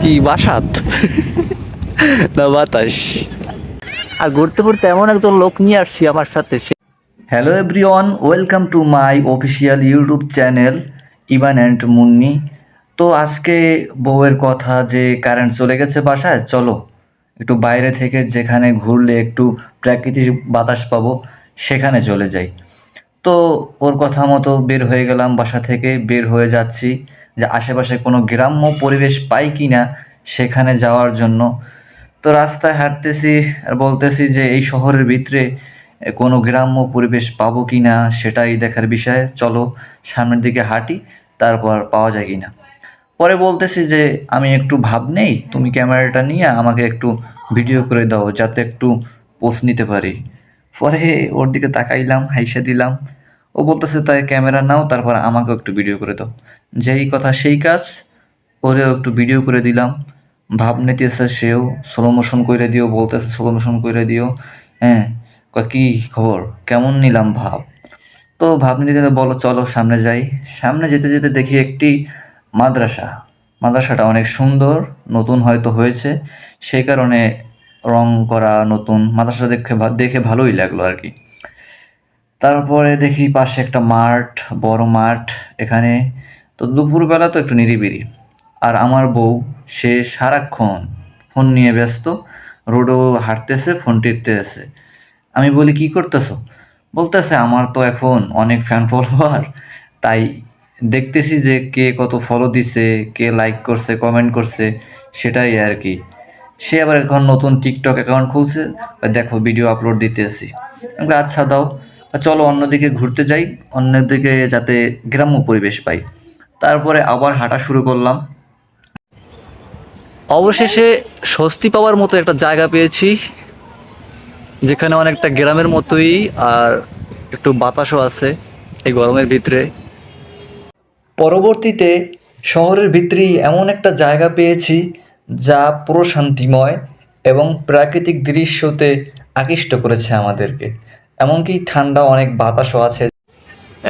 কি বাসাত? না বাতাস। আর ঘুরতে ঘুরতে এমন একজন লোক নিয়ে আসছি আমার সাথে সে hello everyone welcome to my official YouTube channel Ivan and Munni তো আজকে বউয়ের কথা যে কারেন্ট চলে গেছে বাসায় চলো একটু বাইরে থেকে যেখানে ঘুরলে একটু প্রাকৃতিক বাতাস পাবো সেখানে চলে যাই। তো ওর কথা মতো বের হয়ে গেলাম বাসা থেকে, বের হয়ে যাচ্ছি যে আশেপাশে কোনো গ্রাম্য পরিবেশ পাই কি না সেখানে যাওয়ার জন্য। তো রাস্তায় হাঁটতেছি আর বলতেছি যে এই শহরের ভিতরে কোনো গ্রাম্য পরিবেশ পাবো কি না সেটাই দেখার বিষয়। চলো সামনের দিকে হাঁটি, তারপর পাওয়া যায় কি না। পরে বলতেছি যে আমি একটু ভাব নেই, তুমি ক্যামেরাটা নিয়ে আমাকে একটু ভিডিও করে দাও যাতে একটু পোস্ট নিতে পারি। পরে ওর দিকে তাকাইলাম, হাইসা দিলাম। ও বলতেছে তাই ক্যামেরা নাও, তারপর আমাকেও একটু ভিডিও করে দাও। যেই কথা সেই কাজ, ওরেও একটু ভিডিও করে দিলাম। ভাব নিতেছে সেও স্লো মোশন করে দিও, বলতেছে স্লো মোশন করে দিও। হ্যাঁ কি খবর? কেমন নিলাম ভাব? তো ভাব নিতে বলো, চলো, সামনে যাই। সামনে যেতে যেতে দেখি একটি মাদ্রাসা। মাদ্রাসাটা অনেক সুন্দর, নতুন হয়তো হয়েছে। সেই কারণে রং করা, নতুন, মাদ্রাসা দেখে দেখে ভালোই লাগল আর কি। তারপরে দেখি পাশে একটা মাঠ, বড় মাঠ এখানে। তো দুপুরবেলা তো একটু নিরিবিরি আর আমার বউ, সে সারাক্ষণ ফোন নিয়ে ব্যস্ত, রোডও হাঁটতেছে, ফোন টিপতেছে। আমি বলি, কি করতেছো? বলতেছে, আমার তো এখন অনেক ফ্যান ফলোয়ার তাই দেখতেছি যে কে কত ফলো দিছে, কে লাইক করছে কমেন্ট করছে, সেটাই আর কি। সে আবার এখন নতুন টিকটক অ্যাকাউন্ট খুলছে দেখো ভিডিও আপলোড দিতেছি আমি বলি, আচ্ছা দাও। চলো অন্যদিকে ঘুরতে যাই অন্যদিকে যাতে গ্রাম্য পরিবেশ পাই। তারপরে আবার হাঁটা শুরু করলাম। অবশেষে স্বস্তি পাওয়ার মতো একটা জায়গা পেয়েছি যেখানে অনেকটা গ্রামের মতোই আর একটু বাতাসও আছে এই গরমের ভিতরে। পরবর্তীতে শহরের ভিতরেই এমন একটা জায়গা পেয়েছি যা পুরো শান্তিময় এবং প্রাকৃতিক দৃশ্যতে আকৃষ্ট করেছে আমাদেরকে। এমনকি ঠান্ডা অনেক বাতাসও আছে।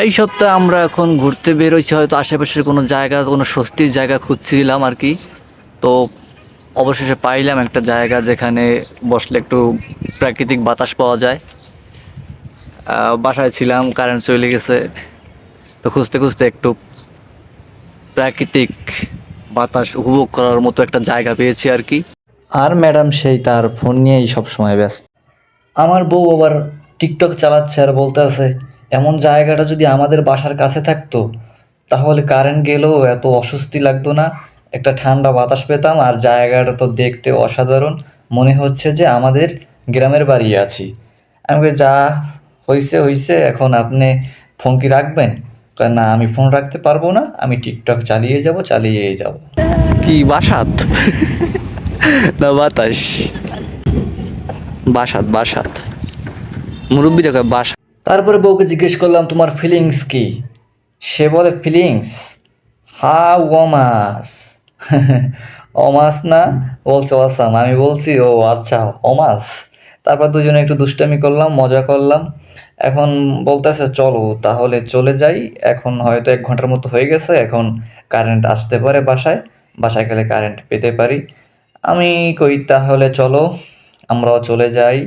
এই সপ্তাহে আমরা এখন ঘুরতে বেরোইছি, হয়তো আশেপাশের কোনো জায়গা, কোনো স্বস্তির জায়গা খুঁজছিলাম আর কি। তো অবশেষে পাইলাম একটা জায়গা যেখানে বসলে একটু প্রাকৃতিক বাতাস পাওয়া যায়। বাসায় ছিলাম কারেন্ট চলে গেছে। তো খুঁজতে খুঁজতে একটু প্রাকৃতিক বাতাস উপভোগ করার মতো একটা জায়গা পেয়েছি আর কি। আর ম্যাডাম সেই তার ফোন নিয়েই সবসময় ব্যস্ত। আমার বউ আবার টিকটক চালাচ্ছে আর বলতে আছে এমন জায়গাটা যদি আমাদের বাসার কাছে থাকতো তাহলে কারেন্ট গেলেও এত অস্বস্তি লাগতো না। একটা ঠান্ডা বাতাস পেতাম আর জায়গাটা তো দেখতে অসাধারণ। মনে হচ্ছে যে আমাদের গ্রামের বাড়ি আছি। আমি বলি, যা হয়েছে হয়েছে এখন আপনি ফোন কি রাখবেন? না আমি ফোন রাখতে পারব না আমি টিকটক চালিয়ে যাব চালিয়েই যাব। কি বাসাত? না বাতাস। বাসাত বাসাত। মুরব্বীরা কয় বাসা তারপরে বউকে জিজ্ঞেস করলাম তোমার ফিলিংস কি? সে বলে ফিলিংস হা ওমাস অমাস না? বলছে অসাম আমি বলছি ও আচ্ছা অমাস তারপর দুজনে একটু দুষ্টামি করলাম, মজা করলাম। এখন বলতেছে, চলো, তাহলে চলে যাই। এখন হয়তো এক ঘণ্টার মতো হয়ে গেছে, এখন কারেন্ট আসতে পারে বাসায়। বাসায় গেলে কারেন্ট পেতে পারি। আমি কই, তাহলে চলো, আমরাও চলে যাই।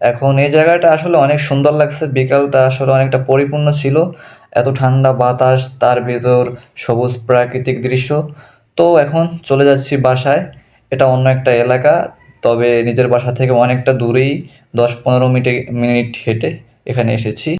এখন এই জায়গাটা আসলে অনেক সুন্দর লাগছে। বিকালটা আসলে অনেকটা পরিপূর্ণ ছিল। এত ঠান্ডা বাতাস, তার ভেতর সবুজ প্রাকৃতিক দৃশ্য। তো এখন চলে যাচ্ছি বাসায়। এটা অন্য একটা এলাকা। তবে নিজের বাসা থেকে অনেকটা দূরেই দশ পনেরো মিনিট মিনিট হেঁটে এখানে এসেছি।